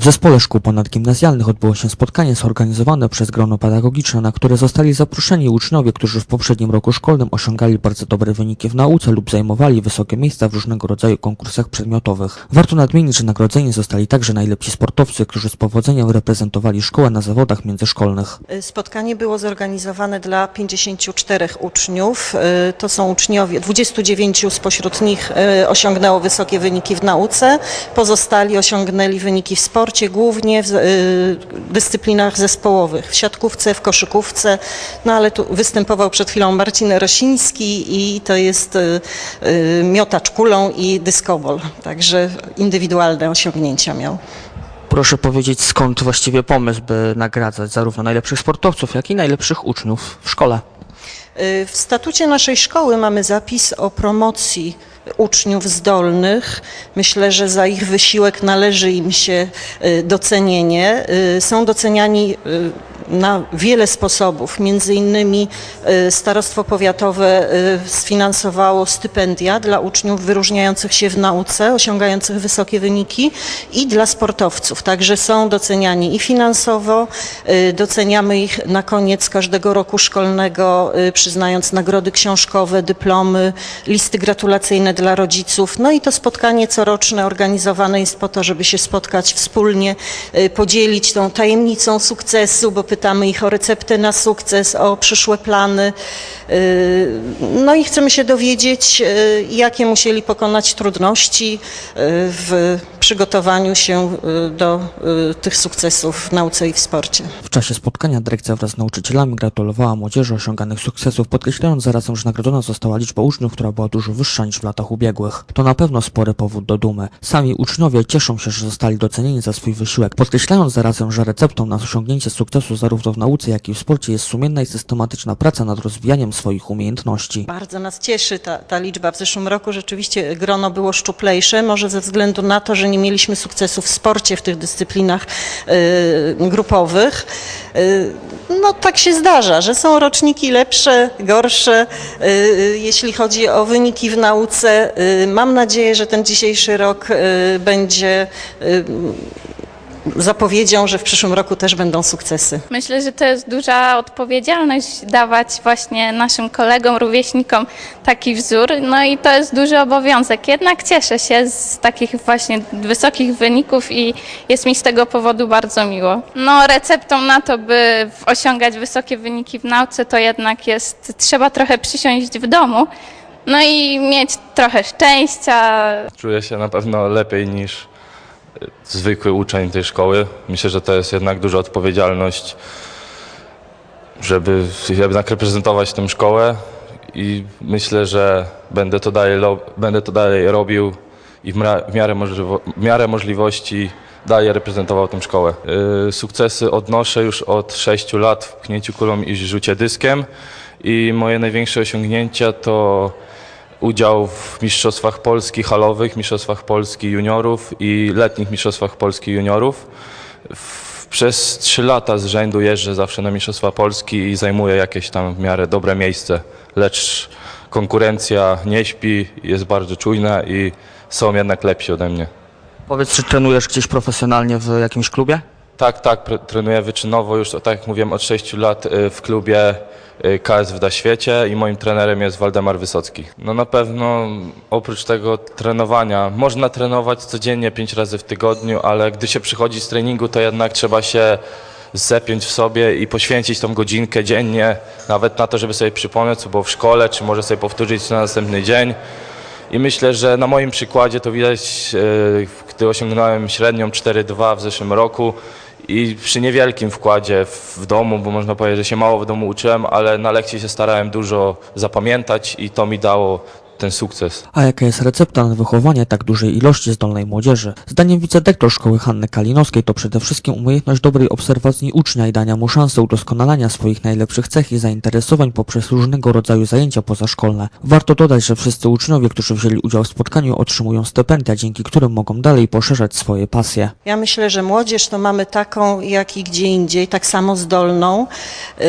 W zespole szkół ponadgimnazjalnych odbyło się spotkanie zorganizowane przez grono pedagogiczne, na które zostali zaproszeni uczniowie, którzy w poprzednim roku szkolnym osiągali bardzo dobre wyniki w nauce lub zajmowali wysokie miejsca w różnego rodzaju konkursach przedmiotowych. Warto nadmienić, że nagrodzeni zostali także najlepsi sportowcy, którzy z powodzeniem reprezentowali szkołę na zawodach międzyszkolnych. Spotkanie było zorganizowane dla 54 uczniów. Y, To są uczniowie, 29 spośród nich y, osiągnęło wysokie wyniki w nauce, pozostali osiągnęli wyniki w sporcie, głównie w y, dyscyplinach zespołowych, w siatkówce, w koszykówce, no ale tu występował przed chwilą Marcin Rosiński i to jest y, y, miotacz kulą i dyskobol, także indywidualne osiągnięcia miał. Proszę powiedzieć, skąd właściwie pomysł, by nagradzać zarówno najlepszych sportowców, jak i najlepszych uczniów w szkole? W statucie naszej szkoły mamy zapis o promocji uczniów zdolnych. Myślę, że za ich wysiłek należy im się y, docenienie. Y, Są doceniani y, na wiele sposobów. Między innymi y, Starostwo Powiatowe y, sfinansowało stypendia dla uczniów wyróżniających się w nauce, osiągających wysokie wyniki i dla sportowców. Także są doceniani i finansowo. y, Doceniamy ich na koniec każdego roku szkolnego, przyznając nagrody książkowe, dyplomy, listy gratulacyjne dla rodziców. No i to spotkanie coroczne organizowane jest po to, żeby się spotkać wspólnie, podzielić tą tajemnicą sukcesu, bo pytamy ich o receptę na sukces, o przyszłe plany. Y, No i chcemy się dowiedzieć, y, jakie musieli pokonać trudności y, w przygotowaniu się y, do y, tych sukcesów w nauce i w sporcie. W czasie spotkania dyrekcja wraz z nauczycielami gratulowała młodzieży osiąganych sukcesów, podkreślając zarazem, że nagrodzona została liczba uczniów, która była dużo wyższa niż w latach ubiegłych. To na pewno spory powód do dumy. Sami uczniowie cieszą się, że zostali docenieni za swój wysiłek, podkreślając zarazem, że receptą na osiągnięcie sukcesu zarówno w nauce, jak i w sporcie jest sumienna i systematyczna praca nad rozwijaniem swoich umiejętności. Bardzo nas cieszy ta, ta liczba. W zeszłym roku rzeczywiście grono było szczuplejsze, może ze względu na to, że nie mieliśmy sukcesu w sporcie w tych dyscyplinach y, grupowych. Y, no tak się zdarza, że są roczniki lepsze, gorsze, y, jeśli chodzi o wyniki w nauce. Mam nadzieję, że ten dzisiejszy rok będzie zapowiedzią, że w przyszłym roku też będą sukcesy. Myślę, że to jest duża odpowiedzialność dawać właśnie naszym kolegom, rówieśnikom taki wzór, no i to jest duży obowiązek. Jednak cieszę się z takich właśnie wysokich wyników i jest mi z tego powodu bardzo miło. No receptą na to, by osiągać wysokie wyniki w nauce, to jednak jest, trzeba trochę przysiąść w domu, no i mieć trochę szczęścia, Czuję się na pewno lepiej niż zwykły uczeń tej szkoły. Myślę, że to jest jednak duża odpowiedzialność, żeby jednak reprezentować tę szkołę i myślę, że będę to dalej, będę to dalej robił i w, miarę, w miarę możliwości dalej reprezentował tę szkołę. Y, Sukcesy odnoszę już od 6 lat w pchnięciu kulą i rzucie dyskiem i moje największe osiągnięcia to udział w Mistrzostwach Polski halowych, Mistrzostwach Polski juniorów i letnich Mistrzostwach Polski juniorów. Przez trzy lata z rzędu jeżdżę zawsze na Mistrzostwa Polski i zajmuję jakieś tam w miarę dobre miejsce, lecz konkurencja nie śpi, jest bardzo czujna i są jednak lepsi ode mnie. Powiedz, czy trenujesz gdzieś profesjonalnie w jakimś klubie? Tak, tak, trenuję wyczynowo już, tak jak mówiłem, od 6 lat y, w klubie y, KS w Daświecie i moim trenerem jest Waldemar Wysocki. No na pewno oprócz tego trenowania, można trenować codziennie 5 razy w tygodniu, ale gdy się przychodzi z treningu, to jednak trzeba się zepiąć w sobie i poświęcić tą godzinkę dziennie, nawet na to, żeby sobie przypomnieć, co było w szkole, czy może sobie powtórzyć na następny dzień. I myślę, że na moim przykładzie to widać, e, gdy osiągnąłem średnią 4,2 w zeszłym roku i przy niewielkim wkładzie w, domu, bo można powiedzieć, że się mało w domu uczyłem, ale na lekcji się starałem dużo zapamiętać i to mi dało ten sukces. A jaka jest recepta na wychowanie tak dużej ilości zdolnej młodzieży? Zdaniem wicedyrektor szkoły Hanny Kalinowskiej to przede wszystkim umiejętność dobrej obserwacji ucznia i dania mu szansy udoskonalania swoich najlepszych cech i zainteresowań poprzez różnego rodzaju zajęcia pozaszkolne. Warto dodać, że wszyscy uczniowie, którzy wzięli udział w spotkaniu otrzymują stypendia, dzięki którym mogą dalej poszerzać swoje pasje. Ja myślę, że młodzież to mamy taką, jak i gdzie indziej, tak samo zdolną. Yy,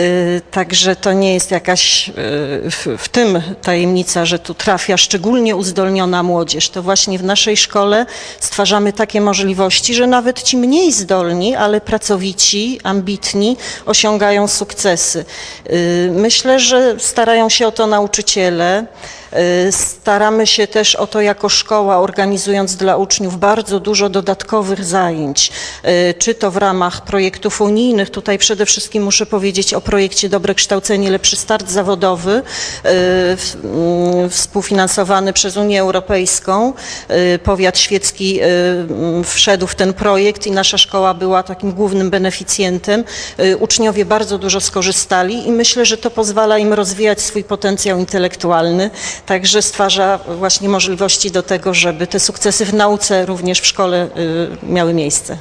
Także to nie jest jakaś yy, w, w tym tajemnica, że tu trafi trafia szczególnie uzdolniona młodzież, to właśnie w naszej szkole stwarzamy takie możliwości, że nawet ci mniej zdolni, ale pracowici, ambitni osiągają sukcesy. Y, Myślę, że starają się o to nauczyciele. Y, Staramy się też o to jako szkoła, organizując dla uczniów bardzo dużo dodatkowych zajęć, y, czy to w ramach projektów unijnych. Tutaj przede wszystkim muszę powiedzieć o projekcie Dobre Kształcenie, Lepszy Start Zawodowy, y, współfinansowany przez Unię Europejską. Y, Powiat świecki y, wszedł w ten projekt i nasza szkoła była takim głównym beneficjentem. Y, Uczniowie bardzo dużo skorzystali i myślę, że to pozwala im rozwijać swój potencjał intelektualny, także stwarza właśnie możliwości do tego, żeby te sukcesy w nauce również w szkole miały miejsce.